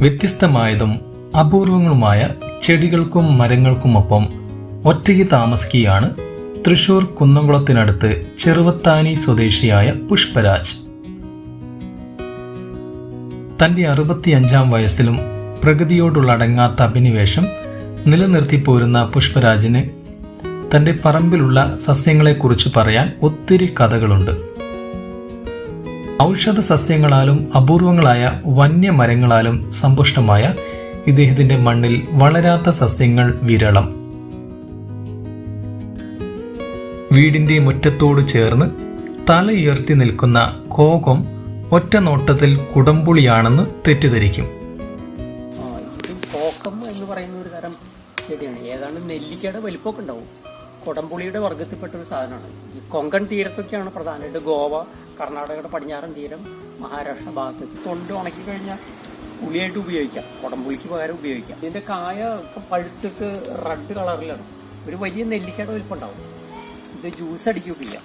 വ്യത്യസ്തമായതും അപൂർവങ്ങളുമായ ചെടികൾക്കും മരങ്ങൾക്കുമൊപ്പം ഒറ്റയ്ക്ക് താമസിക്കുകയാണ് തൃശൂർ കുന്നംകുളത്തിനടുത്ത് ചെറുവത്താനി സ്വദേശിയായ പുഷ്പരാജ്. തന്റെ അറുപത്തിയഞ്ചാം വയസ്സിലും പ്രകൃതിയോടുള്ള അടങ്ങാത്ത അഭിനിവേശം നിലനിർത്തി പോരുന്ന പുഷ്പരാജിന് തന്റെ പറമ്പിലുള്ള സസ്യങ്ങളെക്കുറിച്ച് പറയാൻ ഒത്തിരി കഥകളുണ്ട്. ഔഷധ സസ്യങ്ങളാലും അപൂർവങ്ങളായ വന്യമരങ്ങളാലും സമ്പുഷ്ടമായ ഇദ്ദേഹത്തിന്റെ മണ്ണിൽ വളരാത്ത സസ്യങ്ങൾ വിരളം. വീടിന്റെ മുറ്റത്തോട് ചേർന്ന് തലയുയർത്തി നിൽക്കുന്ന കോകം ഒറ്റ നോട്ടത്തിൽ കുടംപുളിയാണെന്ന് തെറ്റിദ്ധരിക്കും. കോക്കം എന്ന് പറയുന്ന ഒരു തരം ചെടിയാണ്. ഏതാണ്ട് നെല്ലിക്കയുടെ വലിപ്പമൊക്കെ ഉണ്ടാവും. കൊടംപുളിയുടെ വർഗത്തിൽപ്പെട്ട ഒരു സാധനമാണ്. ഈ കൊങ്കൺ തീരത്തൊക്കെയാണ് പ്രധാനമായിട്ട് ഗോവ കർണാടകയുടെ പടിഞ്ഞാറൻ തീരം മഹാരാഷ്ട്ര ഭാഗത്തേക്ക് തൊണ്ട് ഉണക്കി കഴിഞ്ഞാൽ പുളിയായിട്ട് ഉപയോഗിക്കാം. കൊടംപുളിക്ക് പകരം ഉപയോഗിക്കാം. ഇതിന്റെ കായ ഒക്കെ പഴുത്തിട്ട് റെഡ് കളറിലാണ് ഒരു വലിയ നെല്ലിക്കയുടെ വലിപ്പം ഉണ്ടാവും ഇത് ജ്യൂസ് അടിക്കുകയൊക്കെ ചെയ്യാം.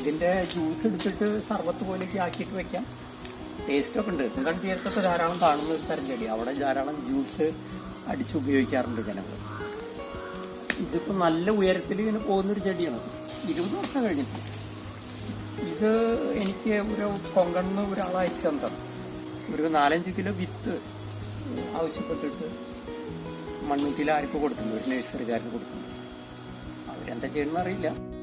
ഇതിന്റെ ജ്യൂസ് എടുത്തിട്ട് സർബത്ത് പോലെയൊക്കെ ആക്കിയിട്ട് വെക്കാം. ടേസ്റ്റ് ഒക്കെ ഉണ്ട്. കൊങ്കൺ തീരത്തൊക്കെ ധാരാളം കാണുന്ന ഒരു തരം ചെടി അവിടെ ധാരാളം ജ്യൂസ് അടിച്ച് ഉപയോഗിക്കാറുണ്ട് ജനങ്ങൾ. ഇതിപ്പോ നല്ല ഉയരത്തിൽ ഇങ്ങനെ പോകുന്നൊരു ചെടിയാണ്. ഇരുപത് വർഷം കഴിഞ്ഞിട്ട്. ഇത് എനിക്ക് ഒരു കൊങ്കണ്ണ് ഒരാൾ അയച്ചു ഒരു നാലഞ്ച് കിലോ വിത്ത് ആവശ്യപ്പെട്ടിട്ട് മണ്ണൂത്തിയിൽ ആർക്ക് കൊടുക്കുന്നു? ഒരു നഴ്സറിക്കാർക്ക് കൊടുക്കുന്നു. അവരെന്താ ചെയ്യണമെന്ന് അറിയില്ല.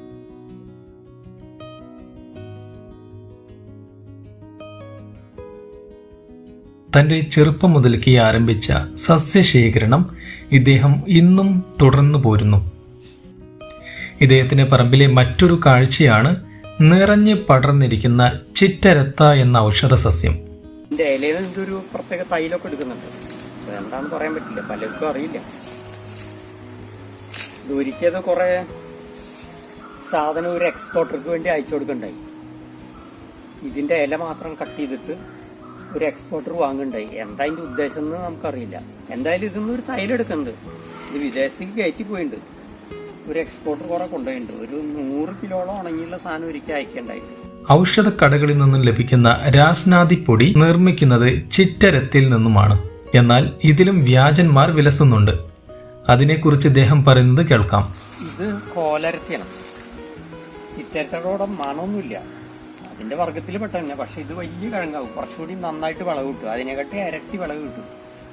തന്റെ ചെറുപ്പം മുതൽക്കേ ആരംഭിച്ച സസ്യശേഖരണം ഇദ്ദേഹം ഇന്നും തുടർന്നു പോരുന്നു. ഇദ്ദേഹത്തിന്റെ പറമ്പിലെ മറ്റൊരു കാഴ്ചയാണ് നിറഞ്ഞ് പടർന്നിരിക്കുന്ന ചിറ്റരത്ത എന്ന ഔഷധ സസ്യം ഇതിന്റെ ഇലയിൽ എന്തൊരു പ്രത്യേക തൈലൊക്കെ എടുക്കുന്നുണ്ട്. എന്താണെന്ന് പറയാൻ പറ്റില്ല. പലർക്കും അറിയില്ല. ദൂരിക്കത് കുറെ സാധനം ഒരു എക്സ്പോർട്ടർക്ക് വേണ്ടി അയച്ചു കൊടുക്കണ്ടായി. ഇതിന്റെ ഇല മാത്രം കട്ട് ചെയ്തിട്ട് ഒരു എക്സ്പോർട്ടർ വാങ്ങണ്ടായി. എന്താ അതിന്റെ ഉദ്ദേശം എന്ന് നമുക്കറിയില്ല. എന്തായാലും ഇതൊന്നും ഒരു തൈലെടുക്കുന്നുണ്ട് ഇത് വിദേശത്തേക്ക് കയറ്റി പോയിട്ടുണ്ട് ഒരു എക്സ്പോർട്ടർ കുറെ കൊണ്ടുപോയിട്ടുണ്ട് ഒരു നൂറ് കിലോളം ഉണങ്ങിയുള്ള സാധനം ഒരിക്കൽ അയക്കണ്ടായി. ഔഷധ കടകളിൽ നിന്നും ലഭിക്കുന്ന രാസ്നാദി പൊടി നിർമ്മിക്കുന്നത് ചിറ്റരത്തിൽ നിന്നുമാണ്. എന്നാൽ ഇതിലും വ്യാജന്മാർ വിലസുന്നുണ്ട്. അതിനെക്കുറിച്ച് ഇദ്ദേഹം പറയുന്നത് കേൾക്കാം. ഇത് കോലരത്തിയാണ്. ചിറ്റരത്തോടെ മണമൊന്നുമില്ല. അതിന്റെ വർഗത്തിൽ പെട്ട തന്നെ പക്ഷെ ഇത് വലിയ കിഴങ്ങാവും. കുറച്ചുകൂടി നന്നായിട്ട് വിളവ് കിട്ടും. അതിനെക്കാട്ടി ഇരട്ടി വിളവ് കിട്ടും.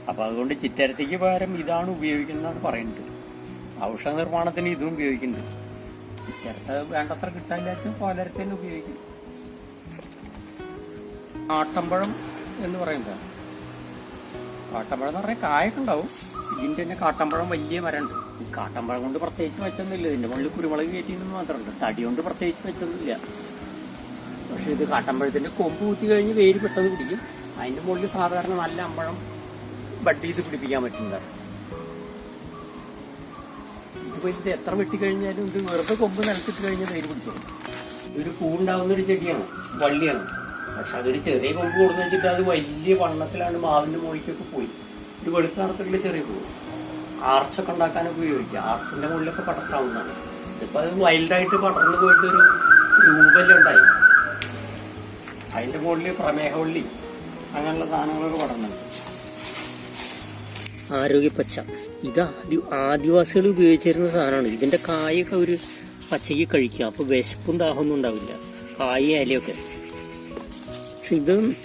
അപ്പൊ അതുകൊണ്ട് ചിറ്റരത്തിക്ക് പകരം ഇതാണ് ഉപയോഗിക്കുന്നതാണ് പറയുന്നത്. ഔഷധ നിർമ്മാണത്തിന് ഇതും ഉപയോഗിക്കുന്നത് ചിറ്റരത്ത വേണ്ടത്ര കിട്ടാനില്ലാത്ത കോലരത്തിന് ഉപയോഗിക്കും. ആട്ടമ്പഴം എന്ന് പറയുന്നത്. കാട്ടമ്പഴം എന്ന് പറഞ്ഞാൽ കായൊക്കെ ഉണ്ടാവും. ഇതിന്റെ തന്നെ കാട്ടമ്പഴം വലിയ മരമുണ്ട്. ഈ കാട്ടമ്പഴം കൊണ്ട് പ്രത്യേകിച്ച് വെച്ചൊന്നുമില്ല. ഇതിന്റെ മുകളിൽ കുരുമുളക് കയറ്റിയെന്ന് മാത്രമുണ്ട്. തടി കൊണ്ട് പ്രത്യേകിച്ച് വെച്ചൊന്നുമില്ല. പക്ഷെ ഇത് കാട്ടമ്പഴത്തിന്റെ കൊമ്പ് കുത്തി കഴിഞ്ഞ് വേര് പെട്ടത് പിടിക്കും. അതിന്റെ മുകളിൽ സാധാരണ നല്ല അമ്പഴം ബഡ് ചെയ്ത് പിടിപ്പിക്കാൻ പറ്റുന്നത് ഇത് വലുത് എത്ര വെട്ടി കഴിഞ്ഞാലും ഇത് വെറുതെ കൊമ്പ് നിലത്തിട്ട് കഴിഞ്ഞാൽ വേര് പിടിച്ചോളും. ഇതൊരു പൂണ്ടാവുന്ന ഒരു ചെടിയാണ് വള്ളിയാണ്. പക്ഷെ അതൊരു ചെറിയ കൊമ്പ് കൊടുന്ന് വെച്ചിട്ട് അത് വലിയ വണ്ണത്തിലാണ് മാവിന്റെ മുകളിലേക്കൊക്കെ പോയി. ഒരു വെളുത്ത ചെറിയ പൂവ്. ആർച്ചൊക്കെ ഉണ്ടാക്കാനൊക്കെ ഉപയോഗിക്കുക ആർച്ചിന്റെ മുകളിലൊക്കെ പടർത്താവുന്നതാണ്. ഇതിപ്പോൾ അത് വൈൽഡായിട്ട് പടർന്നു പോയിട്ട് ഒരു രൂപല്ലേ അതിന്റെ മുകളിൽ പ്രമേഹവള്ളി അങ്ങനെയുള്ള സാധനങ്ങളൊക്കെ പടർന്നുണ്ട്. ആരോഗ്യപ്പച്ച. ഇത് ആദി ആദിവാസികൾ ഉപയോഗിച്ചിരുന്ന സാധനമാണ്. ഇതിന്റെ കായൊക്കെ ഒരു പച്ചയ്ക്ക് കഴിക്കുക. അപ്പോൾ വിശപ്പും ദാഹമൊന്നും ഉണ്ടാവില്ല. കായ ഇലയൊക്കെ. പക്ഷെ ഇത്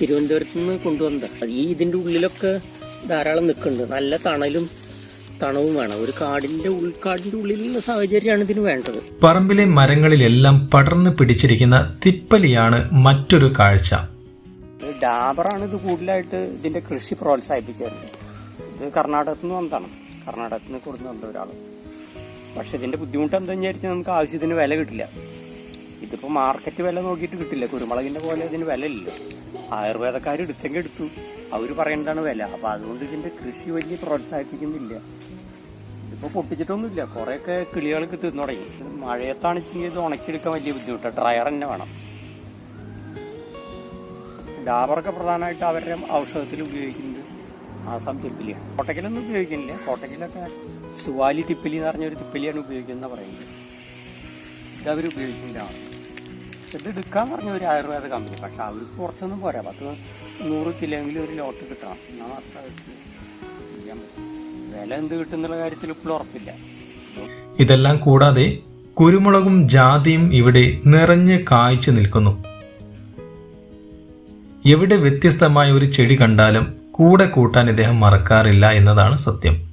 തിരുവനന്തപുരത്ത് നിന്ന് കൊണ്ടുവന്നതാണ് ഈ ഇതിന്റെ ഉള്ളിലൊക്കെ ധാരാളം നിൽക്കുന്നുണ്ട്. നല്ല തണലും തണവും വേണം. ഒരു കാടിന്റെ ഉൾക്കാടിന്റെ ഉള്ളിലുള്ള സാഹചര്യമാണ് ഇതിന് വേണ്ടത്. പറമ്പിലെ മരങ്ങളിലെല്ലാം പടർന്നു പിടിച്ചിരിക്കുന്ന തിപ്പലിയാണ് മറ്റൊരു കാഴ്ച. ഡാബറാണ് ഇത് കൂടുതലായിട്ട് ഇതിന്റെ കൃഷി പ്രോത്സാഹിപ്പിച്ചത്. ഇത് കർണാടകത്തിൽ നിന്ന് വന്നതാണ്. കർണാടകത്തിൽ നിന്ന് കൊടുത്തു വന്ന ഒരാൾ പക്ഷെ ഇതിന്റെ ബുദ്ധിമുട്ട് എന്താണെന്ന് വിചാരിച്ചാൽ നമുക്ക് ആവശ്യത്തിന് വില കിട്ടില്ല. ഇതിപ്പോ മാർക്കറ്റ് വില നോക്കിയിട്ട് കിട്ടില്ല. കുരുമുളകിന്റെ പോലെ ഇതിന് വില ഇല്ല ആയുർവേദക്കാർ എടുത്തെങ്കിൽ എടുത്തു. അവർ പറയേണ്ടതാണ് വില. അപ്പൊ അതുകൊണ്ട് ഇതിന്റെ കൃഷി വലിയ പ്രോത്സാഹിപ്പിക്കുന്നില്ല. ഇതിപ്പോ പൊട്ടിച്ചിട്ടൊന്നുമില്ല. കുറേയൊക്കെ കിളികൾക്ക് തിന്നു തുടങ്ങി. മഴയത്താണ് വെച്ചെങ്കിൽ ഇത് ഉണക്കിയെടുക്കാൻ വലിയ ബുദ്ധിമുട്ടാണ് ഡ്രയർ തന്നെ വേണം. ഡാബറൊക്കെ പ്രധാനമായിട്ട് അവരുടെ ഔഷധത്തിൽ ഉപയോഗിക്കുന്നത് ആസാം തിപ്പിലിയാണ് കോട്ടക്കലൊന്നും ഉപയോഗിക്കുന്നില്ല. കോട്ടക്കലൊക്കെ സുവാലി തിപ്പിലി എന്ന് പറഞ്ഞൊരു തിപ്പിലിയാണ് ഉപയോഗിക്കുന്നത് പറയുന്നത്. ഇത് അവർ ഉപയോഗിക്കുന്നതാണ്. ഇത് എടുക്കാൻ പറഞ്ഞ ഒരു ആയുർവേദ കമ്പനി. പക്ഷെ അവർക്ക് കുറച്ചൊന്നും പോരാ. പത്ത് നൂറ് കിലോയെങ്കിലും ഒരു ലോട്ട് കിട്ടണം. എന്നാൽ പറ്റൂ. വില എന്ത് കിട്ടുന്നുള്ള കാര്യത്തിൽ ഇപ്പോഴും ഉറപ്പില്ല. ഇതെല്ലാം കൂടാതെ കുരുമുളകും ജാതിയും ഇവിടെ നിറഞ്ഞ് കായ്ച്ചു നിൽക്കുന്നു. എവിടെ വ്യത്യസ്തമായ ഒരു ചെടി കണ്ടാലും കൂടെ കൂട്ടാൻ ഇദ്ദേഹം മറക്കാറില്ല എന്നതാണ് സത്യം.